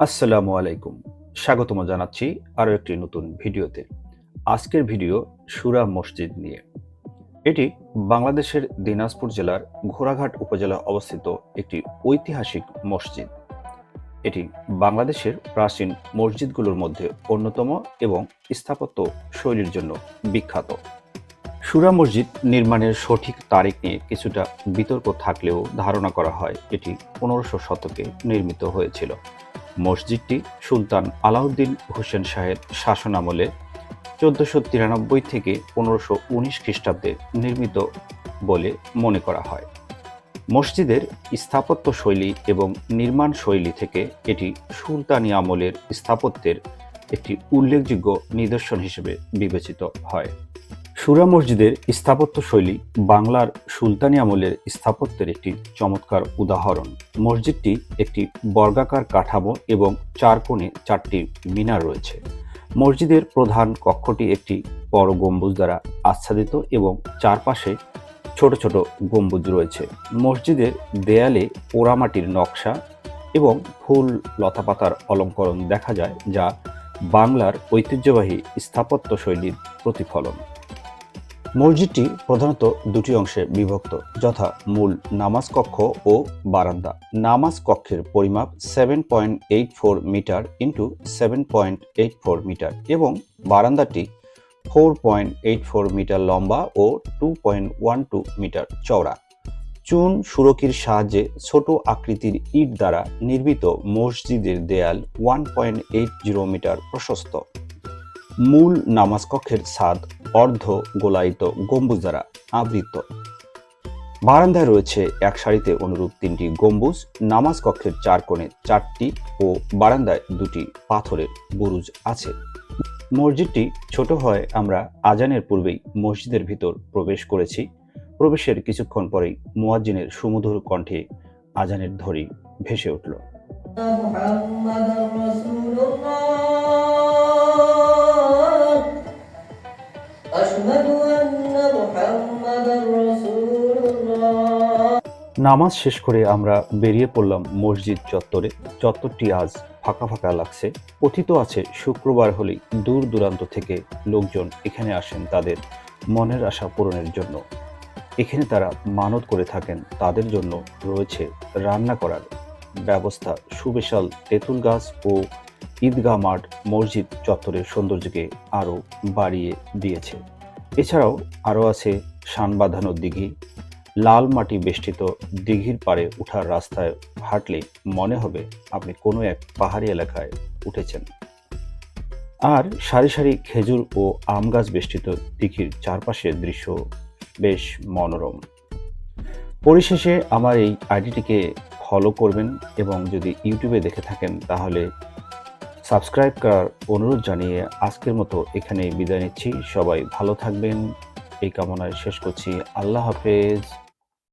আসসালামু আলাইকুম। স্বাগতম জানাচ্ছি আরও একটি নতুন ভিডিওতে। আজকের ভিডিও সুরা মসজিদ নিয়ে। এটি বাংলাদেশের দিনাজপুর জেলার ঘোড়াঘাট উপজেলায় অবস্থিত একটি ঐতিহাসিক মসজিদ। এটি বাংলাদেশের প্রাচীন মসজিদগুলোর মধ্যে অন্যতম এবং স্থাপত্য শৈলীর জন্য বিখ্যাত। সুরা মসজিদ নির্মাণের সঠিক তারিখ নিয়ে কিছুটা বিতর্ক থাকলেও ধারণা করা হয় এটি পনেরোশো শতকে নির্মিত হয়েছিল। মসজিদটি সুলতান আলাউদ্দিন হোসেন শাহের শাসনামলে চোদ্দশো তিরানব্বই থেকে পনেরোশো উনিশ খ্রিস্টাব্দে নির্মিত বলে মনে করা হয়। মসজিদের স্থাপত্য শৈলী এবং নির্মাণ শৈলী থেকে এটি সুলতানি আমলের স্থাপত্যের একটি উল্লেখযোগ্য নিদর্শন হিসেবে বিবেচিত হয়। সুরা মসজিদের স্থাপত্য শৈলী বাংলার সুলতানি আমলের স্থাপত্যের একটি চমৎকার উদাহরণ। মসজিদটি একটি বর্গাকার কাঠামো এবং চার কোণে চারটি মিনার রয়েছে। মসজিদের প্রধান কক্ষটি একটি বড় গম্বুজ দ্বারা আচ্ছাদিত এবং চারপাশে ছোট ছোট গম্বুজ রয়েছে। মসজিদের দেয়ালে পোড়ামাটির নকশা এবং ফুল লতাপাতার অলঙ্করণ দেখা যায়, যা বাংলার ঐতিহ্যবাহী স্থাপত্য শৈলীর প্রতিফলন। মসজিদটি প্রধানত দুটি অংশে বিভক্ত, যথা মূল নামাজ কক্ষ ও বারান্দা। নামাজ কক্ষের পরিমাপ seven point eight four meter into seven point eight four meter এবং বারান্দাটি four point eight four meter লম্বা ও two point one two meter চওড়া। চুন সুরকির সাহায্যে ছোট আকৃতির ইট দ্বারা নির্মিত মসজিদের দেয়াল one point eight zero meter প্রশস্ত। মূল নামাজ কক্ষের ছাদ অর্ধ গোলায়িত গম্বুজ দ্বারা আবৃত। বারান্দায় রয়েছে এক সারিতে অনুরূপ তিনটি গম্বুজ, নামাজ কক্ষের চার কোণে চারটি ও বারান্দায় দুটি পাথরের বুরুজ আছে। মসজিদটি ছোট হয় আমরা আজানের পূর্বেই মসজিদের ভিতর প্রবেশ করেছি। প্রবেশের কিছুক্ষণ পরেই মুয়াজ্জিনের সুমধুর কণ্ঠে আজানের ধরি ভেসে উঠল। নামাজ শেষ করে আমরা বেরিয়ে পড়লাম মসজিদ চত্বরে। চত্বরটি আজ ফাঁকা ফাঁকা লাগছে। কথিত আছে, শুক্রবার হলেই দূর দূরান্ত থেকে লোকজন এখানে আসেন তাদের মনের আশা পূরণের জন্য। এখানে তারা মানত করে থাকেন, তাদের জন্য রয়েছে রান্না করার ব্যবস্থা। সুবিশাল তেঁতুল গাছ ও ঈদগাহ মাঠ মসজিদ চত্বরের সৌন্দর্যকে আরও বাড়িয়ে দিয়েছে। এছাড়াও আরও আছে শান বাঁধানো দিঘি। লাল মাটি বেষ্টিত দিঘির পাড়ে ওঠার রাস্তায় হাঁটলে মনে হবে আপনি কোনো এক পাহাড়ি এলাকায় উঠেছেন। আর সারি সারি খেজুর ও আম গাছ বেষ্টিত দিঘির চারপাশের দৃশ্য বেশ মনোরম। পরিশেষে আমার এই আইডিটিকে ফলো করবেন এবং যদি ইউটিউবে দেখে থাকেন তাহলে সাবস্ক্রাইব করার অনুরোধ জানিয়ে আজকের মতো এখানে বিদায় নিচ্ছি। সবাই ভালো থাকবেন। এই কামনায় শেষ করছি। আল্লাহ হাফেজ।